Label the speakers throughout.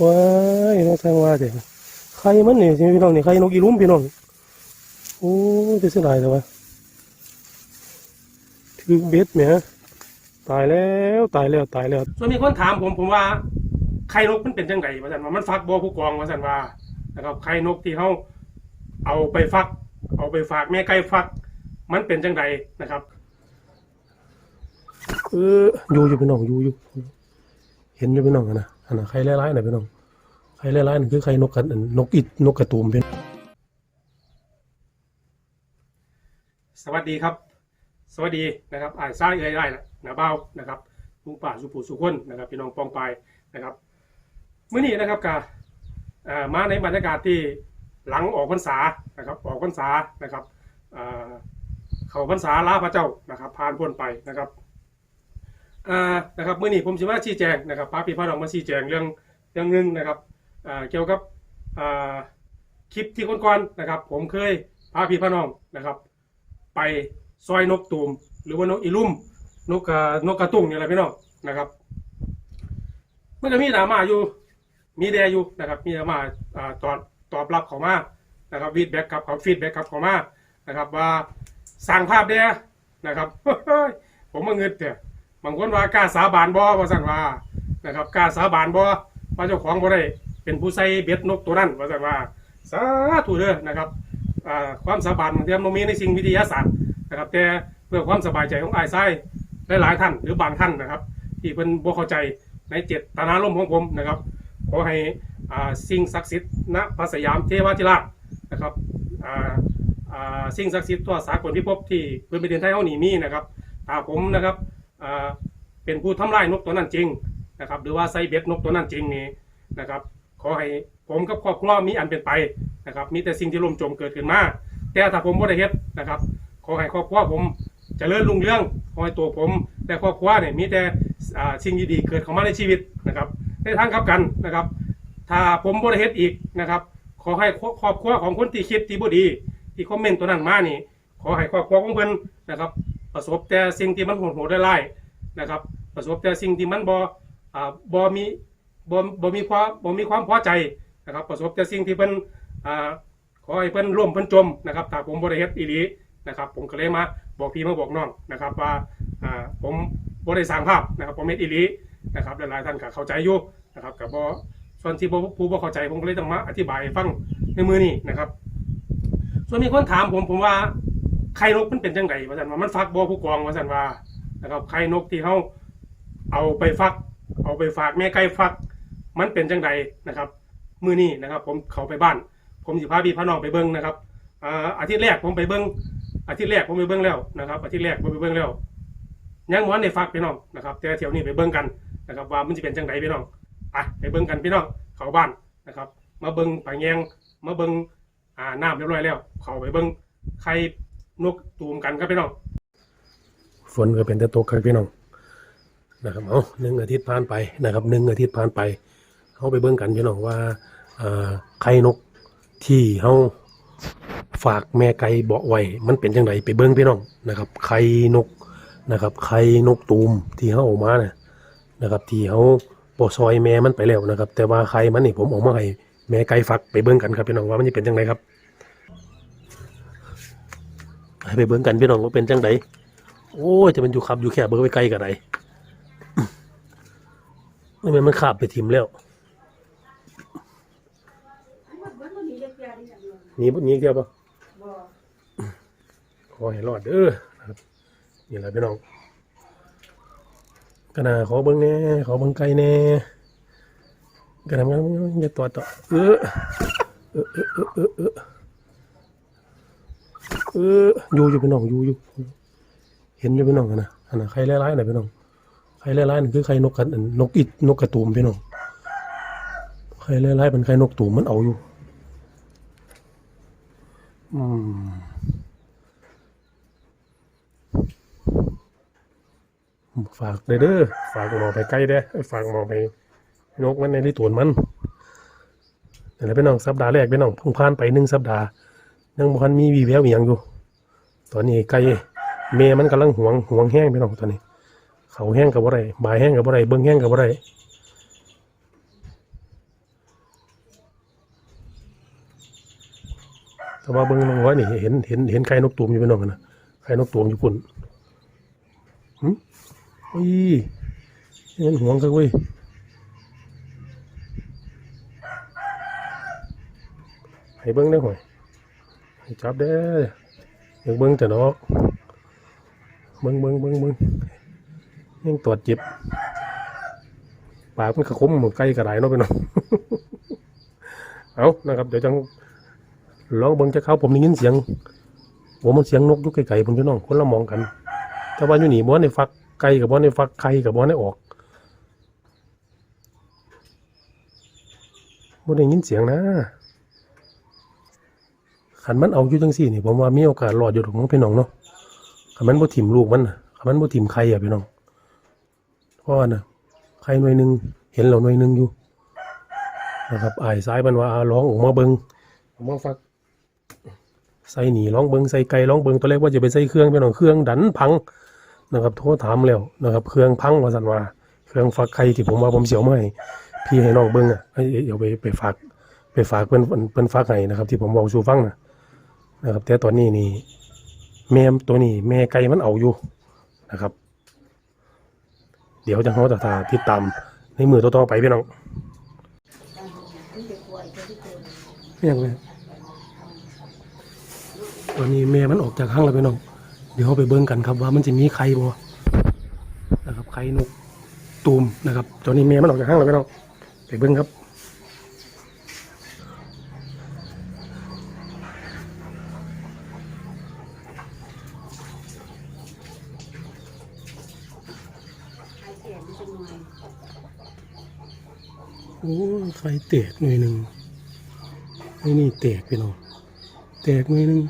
Speaker 1: ว้ายน้องทางว่าเด็กใครมันนี่สิพี่น้องนี่ใครนกอีลุ่มพี่น้องโอ้ยจะเสียดายแต่ว่าถือเบ็ดเนี่ยตายแล้วตายแล้วตายแล้วส่วนมีคนถามผมผมว่าไข่นกมันเป็นจังไงว่าสันว่ามันฟักบ่ผู้กองว่าสันว่านะครับไข่นกที่เขาเอาไปฟัก เอาไปฝากแม่ไก่ฟัก มันเป็นจังไดนะครับเอออยู่อยู่พี่น้องอยู่อยู่เห็นอยู่พี่น้องอะนะ อันน่ะใครไล่ๆหน่อยพี่น้องใครไล่ๆนั่นคือใครนกกันนกอิดนกกระตูมเป็นสวัสดีครับ สวัสดีนะครับอ่านซ้ายเอ้ยได้ละนะเบ้านะครับลุงป่าสุภูสุคนนะครับพี่น้องปองไปนะครับเมื่อนี้นะครับกามาในบรรยากาศที่หลังออกพรรษานะครับออกพรรษานะครับเขาพรรษาลาพระเจ้านะครับผ่านพ้นไปนะครับ อ่านะครับเมื่อนี้ผมจะมาชี้แจงนะครับพาพี่พาน้องมาชี้แจงเรื่องเรื่องหนึงนะครับอ่าเกี่ยวกับอ่าคลิปที่ก่อนๆนะครับ ผมเคยพาพี่พาน้องนะครับ ไปซอยนกตูม หรือว่านกอีลุ่มนกกระนกกระตุ้งนี่แหละพี่น้องนะครับมันก็มีดราม่าอยู่ มีแดอยู่นะครับ มีดราม่าอ่าตอบตอบรับเขามานะครับฟีดแบ็กกับเขาฟีดแบ็กกับเขามานะครับ ว่าสั่งภาพแดนะครับ ผมมาเงินเถอะ บางคนว่ากล้าสาบานบ่ว่าสั่นว่านะครับกล้าสาบานบ่ว่าเจ้าของบ่ได้เป็นผู้ใส่เบ็ดนกตัวนั้นว่าสั่นว่าสาธุเด้อนะครับความสาบานบางทีมันมีในสิ่งวิทยาศาสตร์นะครับ แต่เพื่อความสบายใจของไอ้ไส้หลายๆท่านหรือบางท่านนะครับ ที่เพิ่นบ่เข้าใจในเจตนารมณ์ของผมนะครับ ขอให้สิ่งศักดิ์สิทธิ์ณพระสยามเทวาธิราชนะครับสิ่งศักดิ์สิทธิ์ทั่วสากลพิภพที่เพื่อนประเทศไทยเฮานี่มีนะครับถ้าผมนะครับ เป็นผู้ทำลายนกตัวนั้นจริงนะครับหรือว่าใส่เบ็ดนกตัวนั้นจริงนี่นะครับขอให้ผมกับครอบครัวมีอันเป็นไปนะครับมีแต่สิ่งที่ล่มจมเกิดขึ้นมา แต่ถ้าผมบ่ได้เฮ็ดนะครับ ขอให้ครอบครัวผมเจริญรุ่งเรืองขอให้ตัวผมและครอบครัวเนี่ยมีแต่สิ่งดีๆเกิดเข้ามาในชีวิตนะครับในทางกลับกันนะครับ ถ้าผมบ่ได้เฮ็ดอีกนะครับ ขอให้ครอบครัวของคนที่คิดที่บ่ดี ที่คอมเมนต์ตัวนั้นมานี่ขอให้ครอบครัวของเพิ่นนะครับ ประสบแต่สิ่งที่มันโหดๆร้ายนะครับ ประสบแต่สิ่งที่มันบ่อ่าบ่มีบ่บ่มีความบ่มีความพอใจนะครับ ประสบแต่สิ่งที่เพิ่นอ่าขอให้เพิ่นร่วมเพิ่นจมนะครับถ้าผมบ่ได้เฮ็ดอีหลีนะครับ ผมก็เลยมาบอกพี่มาบอกน้องนะครับว่าอ่าผมบ่ได้สร้างภาพนะครับผมเฮ็ดอีหลีนะครับหลายๆท่านก็เข้าใจอยู่นะครับก็บ่ส่วนที่บ่ผู้บ่เข้าใจผมก็เลยต้องมาอธิบายฟังในมือนี้นะครับ ส่วนมีคนถามผมผมว่า ไข่นกมันเป็นจังไดว่าซั่นว่ามันฟักบ่ผู้กองว่าซั่นว่านะครับไข่นกที่เขาเอาไปฟัก เอาไปฝากแม่ไก่ฟัก มันเป็นจังใดนะครับมือนี้นะครับ ผมเขาไปบ้าน ผมสิพาพี่พาน้องไปเบิ้งนะครับอ่าอาทิตย์แรกผมไปเบิ้งอาทิตย์แรกผมไปเบิ้งแล้วนะครับ อาทิตย์แรกผมไปเบิ้งแล้วยังม้วนในฟักพี่น้องนะครับแต่เที่ยวนี้ไปเบิ้งกันนะครับ ว่ามันจะเป็นจังใดพี่น้องไปไปเบิ้งกันพี่น้องเขาบ้านนะครับ มาเบิ้งไปแยงมาเบิ้งอ่าน้ำเรียบร้อยแล้ว เขาไปเบิ้งไข่ นกตูมกันครับพี่น้องฝนก็เป็นแต่ตกครับพี่น้องนะครับเอาหนึ่งอาทิตย์ผ่านไปนะครับหนึ่งอาทิตย์ผ่านไปเขาไปเบิ่งกันพี่น้องว่าไข่นกที่เขาฝากแม่ไก่เบาไว้มันเป็นจังไดไปเบิ่งพี่น้องนะครับไข่นกนะครับไข่นกตูมที่เขาออกมาเนี่ยนะครับที่เขาปอซอยแม่มันไปแล้วนะครับ แต่ว่าไข่มันนี่ผมออกมาให้แม่ไก่ฟักไปเบิ่งกันครับพี่น้องว่ามันจะเป็นจังไดครับ ให้ไปเบิ่งกันพี่น้องว่าเป็นจังไดโอ้ยจะมันอยู่ขับอยู่แค่เบอร์ไปไกลกับไหนไม่แม่นมันขาบไปทิมแล้วหนีหนีเดียวปะขอให้รอดเด้อนะครับนี่แหละพี่น้องกระนาขอเบิ้งแน่ขอเบิ้งไกลแน่กระนามันอย่าต่อต่อเออเออเออเออเออ เอออยู่อยู่พี่น้องอยู่อยู่เห็นอยู่พี่น้องนะอันน่ะใครไล่ๆหน่อยพี่น้องใครไล่ๆนี่คือใครนกกันนนกอิดนกกระตูมพี่น้องใครไล่ๆเป็นใครนกตูมมันเอาอยู่ อืมฝากเด้อฝากหมอไปใกล้เด้อฝากหมอไปนกมันในที่ตวนมันนี่แหละพี่น้องสัปดาห์แรกพี่น้องพิ่งผ่านไปหนึ่งสัปดาห์ ยังบ่ทันมีวีแววอย่างอยู่ ตอนนี้ไก่เมย์มันกำลังห่วงห่วงแห้งไปน้องตอนนี้ เขาแห้งกับอะไรบ่ายแห้งกับอะไรเบิ้งแห้งกับอะไรแต่ว่าเบิ้งน้องร้อยนี่เห็นเห็นเห็นไก่นกตูมอยู่ไปหน่อยนะไก่นกตูมอยู่ปุ่นอืมอุ้ยเห็นหวงกันเว้ยให้เบิ้งได้ห่วย จับเด้ออยากเบิ่งแต่นอกเบิ่งเบิ่งเบิ่งเบิ่งยังตรวจจิบปากมันขะคมเหมือนไก่กระไดเนาะพี่น้องเอานะครับ เดี๋ยวจังลองเบิ่งจะเข้าผมได้ยินเสียงผมมันเสียงนกยู่ไกลๆผมพี่น้องคนละมองกัน แต่ว่าอยู่หนี่บ่ในฟักไก่กับบ่ในฟักไข่กับบ่ในออกบ่ได้ยินเสียงนะ ขันมันเอาอยู่จังซี่นี่ผมว่ามีโอกาสรอดอยู่ดอกน้องพี่น้องเนาะขันมันบ่ถิ่มลูกมันน่ะขันมันบ่ถิ่มไข่อะพี่น้องเพราะว่าน่ะไข่หน่วยหนึ่งเห็นแล้วหน่วยหนึ่งอยู่นะครับอายซ้ายมันว่าอาร้องออกมาเบิงเอามาฟักใส่หนีร้องเบิงใส่ไก่ร้องเบิงตัวแรกว่าจะไปใส่เครื่องไปหน่อยเครื่องดันพังนะครับโทรถามแล้วนะครับเครื่องพังว่าสันว่าเครื่องฟักไข่ที่ผมว่าผมเสียวมาให้พี่ให้น้องเบิงอะเอ้เดี๋ยวไปไปฝากไปฝากเพิ่นเพิ่นเพิ่นฟักให้นะครับ ที่ผมบอกสู่ฟังนะ นะครับแต่ตอนนี้นี่แม่ตัวนี้ แม่ไก่มันเอาอยู่นะครับ เดี๋ยวจะเขาจะติดตามในมือต่อๆไปพี่น้องยังไงตอนนี้แม่มันออกจากห้างแล้วพี่น้องเดี๋ยวเราไปเบิ่งกันครับว่ามันจะมีใครบ่นะครับใครนกตูมนะครับตอนนี้แม่มันออกจากห้างแล้วพี่น้องไปเบิ่งครับ โอ้ไฟแตกหน่อยหนึ่งไอ้นี่แตกพี่น้อแตกหน่อยหนึ่ง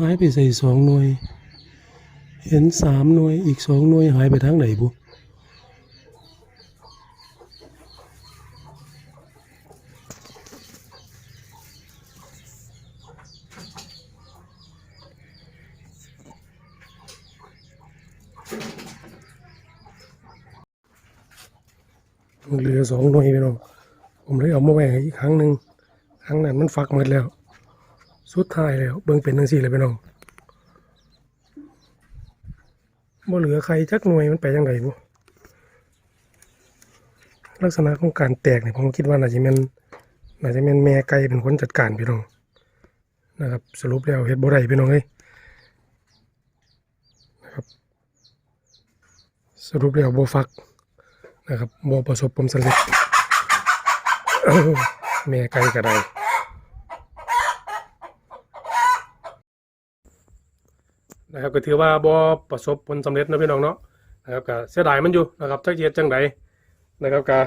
Speaker 1: หายไปใส่สองหน่วย เห็นสามหน่วยอีกสองหน่วยหายไปทางไหนบุเหลือสองหน่วยไปน้อผมเลยเอามาแหวกอีกครั้งหนึ่งครั้งนั้นมันฟักหมดแล้ว สุดท้ายแล้ว เบิ่งเป็นทั้งสี่เลยไปน้อง บ่เหลือใครจักหน่วยมันไปยังไงบุลักษณะของการแตกเนี่ยผมคิดว่าน่าจะเป็นน่าจะเป็นแม่ไก่เป็นคนจัดการพี่น้องนะครับสรุปแล้วเฮ็ดบ่ได้พี่น้องเอ้ยนะครับ สรุปแล้วบ่ฟักนะครับบ่ประสบผลสำเร็จแม่ไก่ก็ได้ นะครับก็ถือว่าบ่ประสบผลสำเร็จนะพี่น้องเนาะนะครับก็เสียดายมันอยู่นะครับจักเฮ็ดจังไดนะครับก็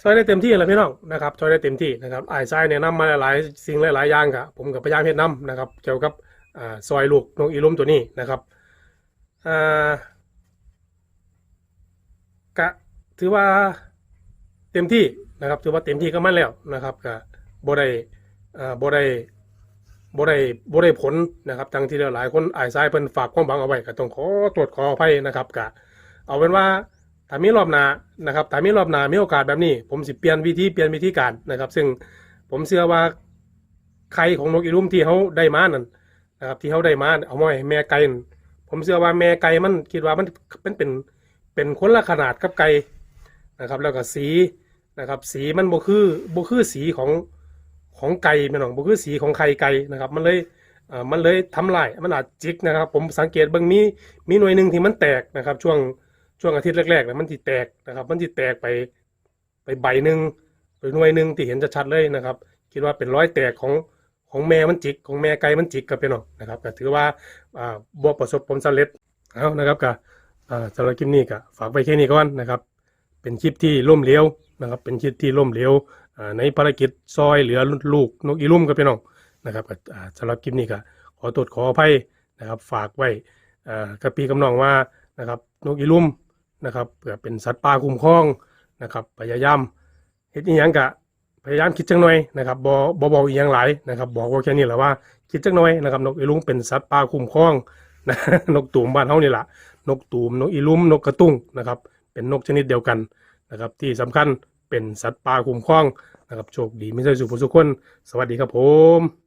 Speaker 1: ช่วยได้เต็มที่แหล้วพี่น้องนะครับช่วยได้เต็มที่นะครับไอ้ายชายแนะนำมาหลายๆสิ่งหลายๆอย่างครับผมก็พยายามเฮ็ดนํนะครับเกี่ยวกับอ่าซอยลูกนกอีลุ่มตัวนี้นะครับอ่ากะถือว่าเต็มที่นะครับถือว่าเต็มที่ก็มันแล้วนะครับก็บ่ได้อ่าบ่ได้ บ่ได้บ่ได้ผลนะครับทั้งที่หลายคนอายซ้ายเพิ่นฝากความหวังเอาไว้ก็ต้องขอตรวจขออภัยนะครับก็เอาเป็นว่าถ้ามีรอบหน้านะครับถ้ามีรอบหน้ามีโอกาสแบบนี้ ผมสิเปลี่ยนวิธีเปลี่ยนวิธีการนะครับ ซึ่งผมเชื่อว่าไข่ของนกอีรุ่มที่เขาได้มานั่นนะครับที่เขาได้มาเอามาให้แม่ไก่ผมเชื่อว่าแม่ไก่มันคิดว่ามันเป็นเป็นเป็นคนละขนาดกับไก่นะครับ แล้วก็สีนะครับ สีมันบ่คือบ่คือสีของ ของไก่แม่น้องบ่คือสีของไข่ไก่นะครับ มันเลยเอ่อมันเลยทำลายมันอาจจิกนะครับ ผมสังเกตบิ่งมีมีหน่วยหนึ่งที่มันแตกนะครับ ช่วงช่วงอาทิตย์แรกๆเนี่ยมันที่แตกนะครับ มันที่แตกไปไปใบหนึ่งไปหน่วยหนึ่งที่เห็นจะชัดเลยนะครับ คิดว่าเป็นร้อยแตกของของแม่มันจิกของแม่ไก่มันจิกกับพี่น้องนะครับก็ถือว่าอ่าบ่ประสบผลสำเร็จเอานะครับก็อ่าสำหรับคลิปนี้ก็ฝากไว้แค่นี้ก่อนนะครับ เป็นคลิปที่ล่มเหลวนะครับ เป็นคลิปที่ล่มเลวอ่า ในภารกิจซอยเหลือลูกนกอีลุ่มกับพี่น้องนะครับสำหรับคลิปนี้ก็ขอตรวจขออภัยนะครับฝากไว้กับพี่กำนองว่านะครับนกอีลุ่มนะครับเพื่อเป็นสัตว์ป่าคุ้มครองนะครับพยายามเฮ็ดอีหยังกะพยายามคิดจังหน่อยนะครับบ่บ่บอกอีหยังหลายนะครับบอกว่าแค่นี้แหละว่าคิดจังหน่อยนะครับนกอีลุงเป็นสัตว์ป่าคุ้มครองนะนกตูมบ้านเฮานี่ล่ะนกตูมนกอีลุ่มนกกระตุ้งนะครับเป็นนกชนิดเดียวกันนะครับที่สำคัญ เป็นสัตว์ป่าคุ้มครองนะครับโชคดีไม่ใช่สุขสุขคน สวัสดีครับผม